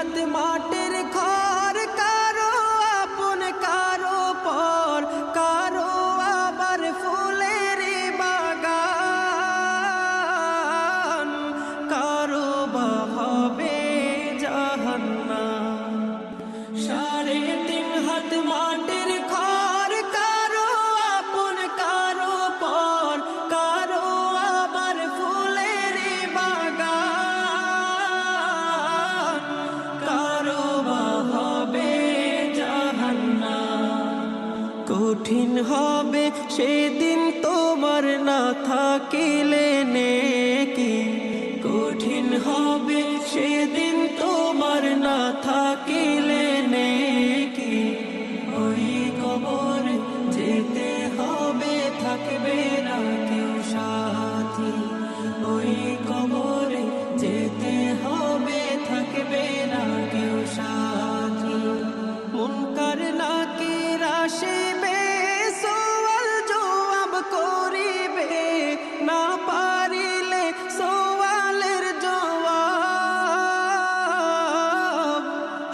হাত মাটির ঘর, কারও আপন, কারও পর, কারও আবার ফুলের বাগান। কারও বা হবে জাহান্নাম। সাড়ে তিন হাত মাটির কঠিন হবে সেদিন তোমার না থাকিলে নেকি? কঠিন হবে সেদিন তোমার না থাকিলে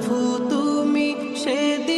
প্রভু তুমি সেদিন